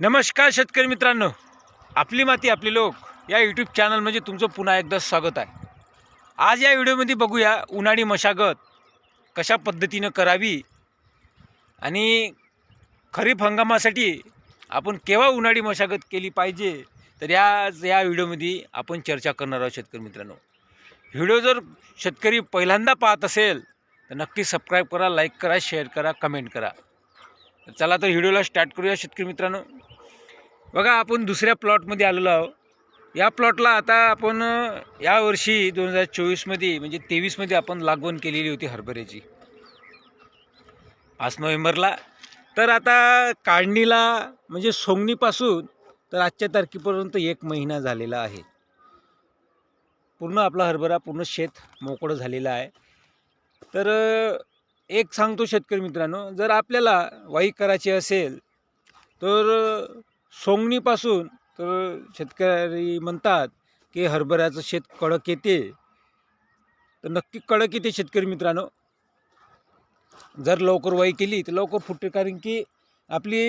नमस्कार शेतकरी मित्रांनो. आपली माती आपले लोक या यूट्यूब चॅनल म्हणजे तुमचं पुन्हा एकदा स्वागत आहे. आज या व्हिडिओमध्ये बघूया उन्हाळी मशागत कशा पद्धतीनं करावी आणि खरीप हंगामासाठी आपण केव्हा उन्हाळी मशागत केली पाहिजे तर या या व्हिडिओमध्ये आपण चर्चा करणार आहोत शेतकरी मित्रांनो. व्हिडिओ जर शेतकरी पहिल्यांदा पाहत असेल तर नक्की सबस्क्राईब करा लाईक करा शेअर करा कमेंट करा. चला तर व्हिडिओला स्टार्ट करूया शेतकरी मित्रांनो. बघा आपण दुसऱ्या प्लॉटमध्ये आलेलो आहोत. या प्लॉटला आता आपण यावर्षी दोन हजार चोवीसमध्ये म्हणजे तेवीसमध्ये आपण लागवण केलेली होती हरभऱ्याची. पाच नोव्हेंबरला. तर आता काढणीला म्हणजे सोंगणीपासून तर आजच्या तारखेपर्यंत एक महिना झालेला आहे. पूर्ण आपला हरभरा पूर्ण शेत मोकळं झालेलं आहे. तर एक सांगतो शेतकरी मित्रांनो जर आपल्याला वाई करायची असेल तर सोंगणीपासून तर शेतकरी म्हणतात की हरभऱ्याचं शेत कडक येते. तर नक्की कडक येते शेतकरी मित्रांनो. जर लवकर वाई केली तर लवकर फुटते कारण की आपली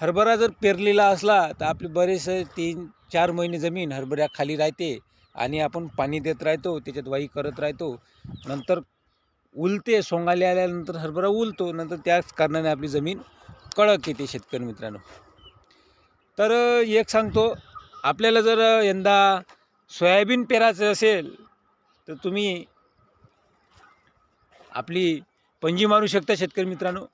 हरभरा जर पेरलेला असला तर आपली बरेचसे तीन चार महिने जमीन हरभऱ्या खाली राहते आणि आपण पाणी देत राहतो त्याच्यात वाई करत राहतो. नंतर उलते सोंगाले आल्यानंतर हरभरा उलतो नंतर त्याच कारणाने आपली जमीन कडक येते शेतकरी मित्रांनो. तर एक सांगतो आपल्याला जर यंदा सोयाबीन पेरायचं असेल तर तुम्ही आपली पंजी मारू शकता शेतकरी मित्रांनो.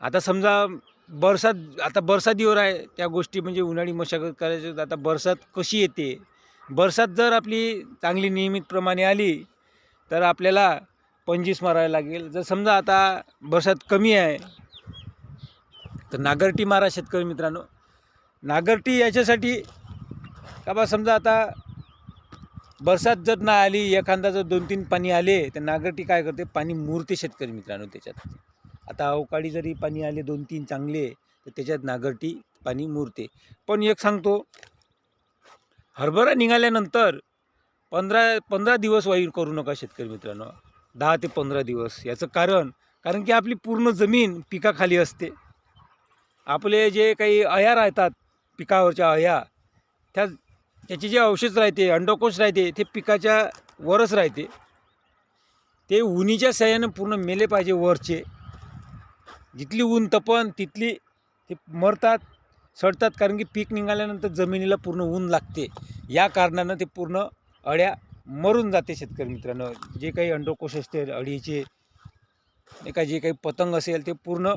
आता समजा बरसात आता बरसातीवर आहे त्या गोष्टी म्हणजे उन्हाळी मशागत करायची आता बरसात कशी येते? बरसात जर आपली चांगली नियमितप्रमाणे आली तर आपल्याला पंचवीस मारायला लागेल. जर समजा आता बरसात कमी आहे तर नागरटी मारा शेतकरी मित्रांनो. नागरटी याच्यासाठी का बा समजा आता बरसात जर नाही आली एखादा जर दोन तीन पाणी आले तर नागरटी काय करते? पाणी मुरते शेतकरी मित्रांनो त्याच्यात. आता अवकाळी जरी पाणी आले दोन तीन चांगले तर त्याच्यात नागरटी पाणी मुरते. पण एक सांगतो हरभरा निघाल्यानंतर पंधरा पंधरा दिवस वाईट करू नका शेतकरी मित्रांनो. दहा ते पंधरा दिवस. याचं कारण कारण की आपली पूर्ण जमीन पिकाखाली असते. आपले जे काही अया राहतात पिकावरच्या अया त्या त्याचे जे अवशेष राहते अंडकोश राहते ते पिकाच्या वरच राहते. ते उन्हीच्या सहाय्यानं पूर्ण मेले पाहिजे वरचे. जिथली ऊन तपन तिथली ते मरतात सडतात कारण की पीक निघाल्यानंतर जमिनीला पूर्ण ऊन लागते. या कारणानं ते पूर्ण अळ्या मरून जाते शेतकरी मित्रांनो. जे काही अंडकोश असतील अळीचे एका जे काही पतंग असेल ते पूर्ण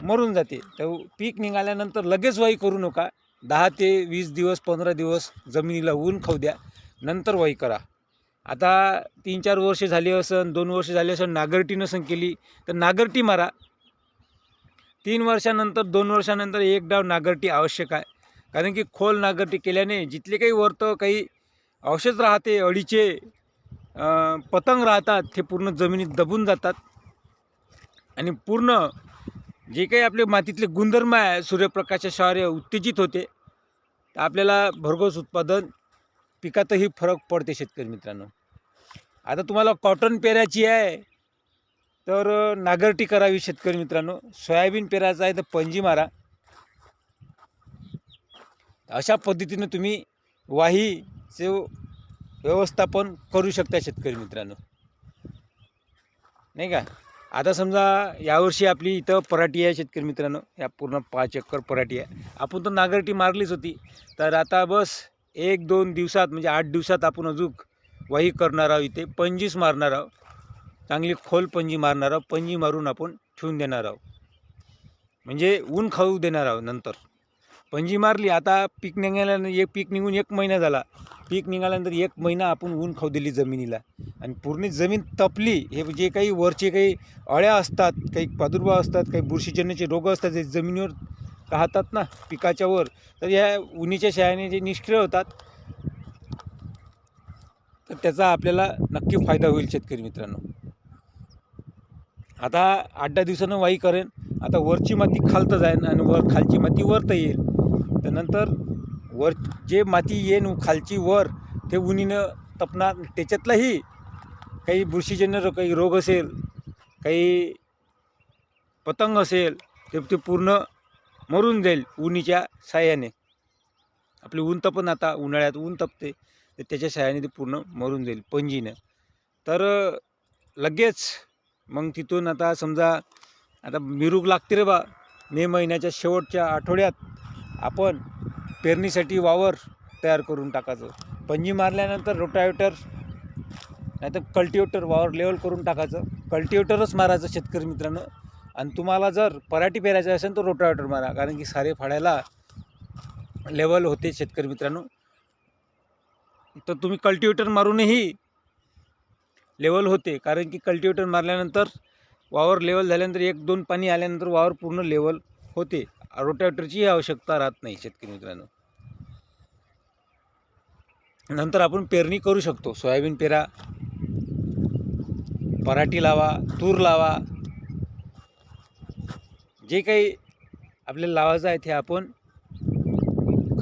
मरून जाते. तर पीक निघाल्यानंतर लगेच वाई करू नका. दहा ते वीस दिवस पंधरा दिवस जमिनीला ऊन खाऊ द्या. नंतर वाई करा. आता तीन चार वर्षे झाली असन दोन वर्ष झाली असन नागरटी नसन केली तर नागरटी मारा. तीन वर्षानंतर दोन वर्षानंतर एक डाव नागरटी आवश्यक आहे. कारण की खोल नागरटी केल्याने जिथले काही वरतं काही औषध राहते अळीचे पतंग राहतात ते पूर्ण जमिनीत दबून जातात. आणि पूर्ण जे काही आपले मातीतले गुणधर्म आहे सूर्यप्रकाशाच्या शहरे उत्तेजित होते तर आपल्याला भरघोस उत्पादन पिकातही फरक पडते शेतकरी मित्रांनो. आता तुम्हाला कॉटन पेरायची आहे तर नागरटी करावी शेतकरी मित्रांनो. सोयाबीन पेरायचं आहे तर पंजी मारा. अशा पद्धतीनं तुम्ही चे व्यवस्थापन करू शकता शेतकरी मित्रांनो. नाही का? आता समजा यावर्षी आपली इथं पराठी आहे शेतकरी मित्रांनो. या पूर्ण पाच एकर पराठी आहे. आपण तर नागरटी मारलीच होती. तर आता बस एक दोन दिवसात म्हणजे आठ दिवसात आपण अजून वाही करणार आहोत इथे. पंजीस मारणार आहोत. चांगली खोल पंजी मारणार आहोत. पंजी मारून आपण ठेवून देणार आहोत. म्हणजे ऊन खाऊ देणार आहोत नंतर. पंजी मारली आता पीक निघाल्या एक पीक निघून एक महिना झाला. पीक निघाल्यानंतर एक महिना आपण ऊन खाऊ दिली जमिनीला. आणि पूर्ण जमीन तपली हे जे काही वरचे काही अळ्या असतात काही प्रादुर्भाव असतात काही बुरशीजन्याचे रोग असतात जे जमिनीवर राहतात ना पिकाच्या वर तर ह्या उन्हीच्या शहाने जे निष्क्रिय होतात तर त्याचा आपल्याला नक्की फायदा होईल शेतकरी मित्रांनो. आता आठ दहा दिवसानं वाई करेन आता वरची माती खालतं जाईन आणि वर खालची माती वरतं येईल. तर नंतर वर जे माती येईन खालची वर ते उन्हीनं तपणार. त्याच्यातलाही काही बुरशीजन्य रो- काही रोग असेल काही पतंग असेल ते ते पूर्ण मरून जाईल उन्हीच्या साह्याने. आपली ऊन तपन आता उन्हाळ्यात ऊन तपते तर त्याच्या साह्याने ते पूर्ण मरून जाईल पंजीनं तर लगेच मग तिथून आता समजा आता मिरूग लागते रे बा मे महिन्याच्या शेवटच्या आठवड्यात आपण पेरणीसाठी वावर तयार करून टाकायचं. पंजी मारल्यानंतर रोटावेटर नाही तर कल्टिवेटर वावर लेवल करून टाकायचं. कल्टिवेटरच मारायचं शेतकरी मित्रांनो. आणि तुम्हाला जर पराठी पेरायचं असेल तर रोटावेटर मारा कारण की सारे फाड्याला लेवल होते शेतकरी मित्रांनो. तर तुम्ही कल्टिवेटर मारूनही लेवल होते कारण की कल्टिवेटर मारल्यानंतर वावर लेवल झाल्यानंतर एक दोन पाणी आल्यानंतर वावर पूर्ण लेवल होते. रोटावेटरचीही आवश्यकता राहत नाही शेतकरी मित्रांनो. नंतर आपण पेरणी करू शकतो. सोयाबीन पेरा पराठी लावा तूर लावा. जे काही आपल्याला लावायचं आहे ते आपण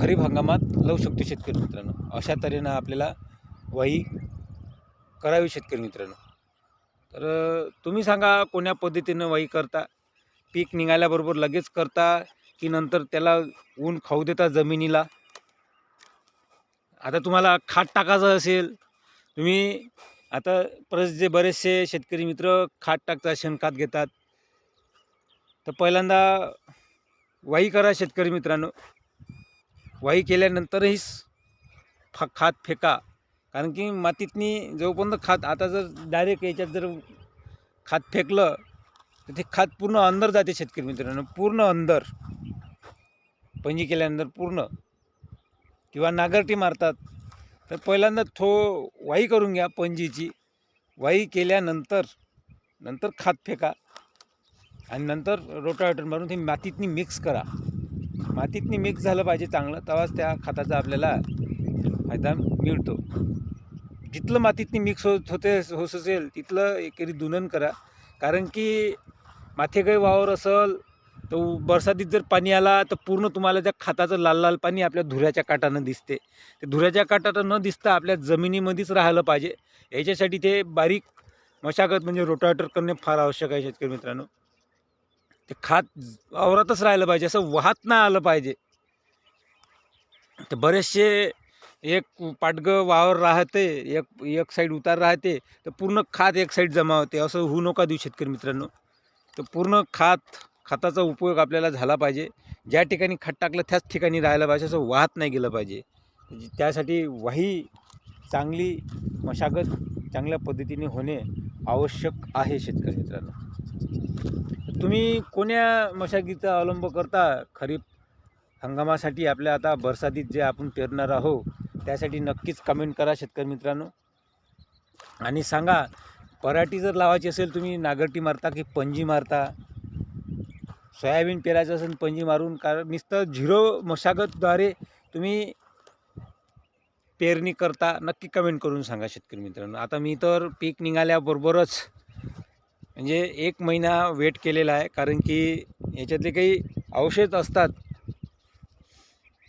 खरीप हंगामात लावू शकतो शेतकरी मित्रांनो. अशा तऱ्हेनं आपल्याला वाही करावी शेतकरी मित्रांनो. तर तुम्ही सांगा कोण्या पद्धतीनं वाही करता? पीक निघाल्याबरोबर लगेच करता की नंतर त्याला ऊन खाऊ देता जमिनीला? आता तुम्हाला खात टाकायचं असेल तुम्ही आता परत जे बरेचसे शेतकरी मित्र खात टाकतात शेणखात घेतात. तर पहिल्यांदा वाई करा शेतकरी मित्रांनो. वाई केल्यानंतरही फा खात फेका. कारण की मातीतनी जोपर्यंत खात आता जर डायरेक्ट याच्यात जर खात फेकलं तर ते खात पूर्ण अंदर जाते शेतकरी मित्रांनो पूर्ण अंदर. पंजी केल्यानंतर पूर्ण. किंवा नागरटी मारतात. तर पहिल्यांदा थो वाई करून घ्या पंजीची वाई केल्यानंतर नंतर खात फेका. आणि नंतर रोटावेटर मारून ते मातीतनी मिक्स करा. मातीतनी मिक्स झालं पाहिजे चांगलं तेव्हाच त्या खताचा आपल्याला फायदा मिळतो. जिथलं मातीतनी मिक्स होत होते होत असेल तिथलं एकेरी दुनन करा. कारण की माथे काही वावर असल तर बरसातीत जर पाणी आला तर पूर्ण तुम्हाला त्या खताचं लाल लाल पाणी आपल्या धुऱ्याच्या काटानं दिसते. ते धुऱ्याच्या काटानं न दिसता आपल्या जमिनीमध्येच राहिलं पाहिजे. याच्यासाठी ते बारीक मशागत म्हणजे रोटावेटर करणे फार आवश्यक आहे शेतकरी मित्रांनो. ते खात वावरातच राहिलं पाहिजे असं वाहत नाही आलं पाहिजे. तर बरेचसे एक पाटगं वावर राहते एक एक साईड उतार राहते तर पूर्ण खात एक साईड जमा होते असं होऊ नका देऊ शेतकरी मित्रांनो. तर पूर्ण खात खताचा उपयोग आपल्याला झाला पाहिजे. ज्या ठिकाणी खत टाकलं त्याच ठिकाणी राहायला पाहिजे. असं वाहत नाही गेलं पाहिजे. त्यासाठी वाही चांगली मशागत चांगल्या पद्धतीने होणे आवश्यक आहे शेतकरी मित्रांनो. तुम्ही कोण्या मशागतीचा अवलंब करता? खरीप हंगामासाठी आपल्या आता बरसातीत जे आपण पेरणार आहोत त्यासाठी नक्कीच कमेंट करा शेतकरी मित्रांनो. आणि सांगा पराठी जर लावायची असेल तुम्ही नागरटी मारता की पंजी मारता? सोयाबीन पेरायचं असेल पंजी मारून कारण नुसतं झिरो मशागतद्वारे तुम्ही पेरणी करता नक्की कमेंट करून सांगा शेतकरी मित्रांनो. आता मी तर पीक निघाल्याबरोबरच म्हणजे एक महिना वेट केलेला आहे कारण की याच्यातले काही औषध असतात.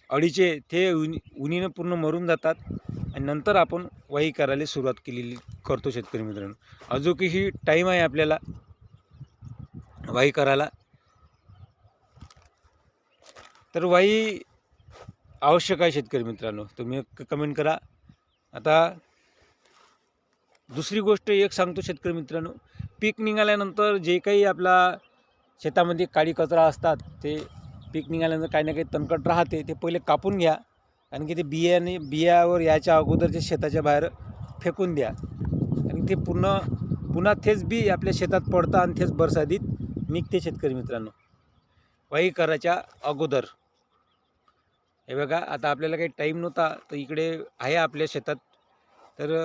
अडीचे ते उन उन्हीनं पूर्ण मरून जातात. आणि नंतर आपण वाही करायला सुरुवात केलेली करतो शेतकरी मित्रांनो. अजूनही टाईम आहे आपल्याला वाही करायला. तर वाही आवश्यक आहे शेतकरी मित्रांनो. तुम्ही कमेंट करा. आता दुसरी गोष्ट एक सांगतो शेतकरी मित्रांनो. पीक निघाल्यानंतर जे काही आपला शेतामध्ये काळी कचरा असतात ते पीक निघाल्यानंतर काही ना काही तणकट राहते ते पहिले कापून घ्या. कारण की ते बियाने बियावर याच्या अगोदरच्या शेताच्या बाहेर फेकून द्या. आणि ते पूर्ण पुन्हा तेच बी आपल्या शेतात पडतं आणि तेच बरसादीत निघते शेतकरी मित्रांनो. वाही करायच्या अगोदर. हे बघा आता आपल्याला काही टाईम नव्हता तर इकडे आहे आपल्या शेतात. तर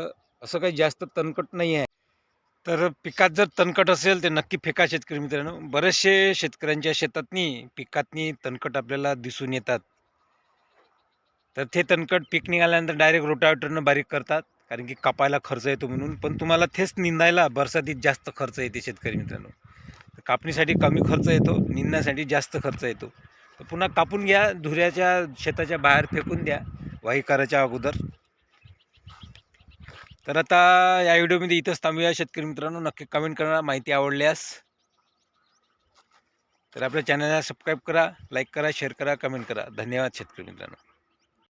असं काही जास्त तणकट नाही आहे. तर पिकात जर तणकट असेल तर नक्की फेका शेतकरी मित्रांनो. बरेचसे शेतकऱ्यांच्या शेतातनी पिकातनी तणकट आपल्याला दिसून येतात. तर ते तणकट पीक निघाल्यानंतर डायरेक्ट रोटावेटरनं बारीक करतात कारण की कापायला खर्च येतो म्हणून. पण तुम्हाला तेच निंदायला बरसातीत जास्त खर्च येते शेतकरी मित्रांनो. तर कापणीसाठी कमी खर्च येतो निंदण्यासाठी जास्त खर्च येतो. तर पुन्हा कापून घ्या धुऱ्याच्या शेताच्या बाहेर फेकून द्या वाही करायच्या अगोदर. तर आता या व्हिडिओमध्ये इथंच थांबूया. शेतकरी मित्रांनो नक्की कमेंट करा माहिती आवडल्यास. तर आपल्या चॅनलला सबस्क्राईब करा लाईक करा शेअर करा कमेंट करा. धन्यवाद शेतकरी मित्रांनो.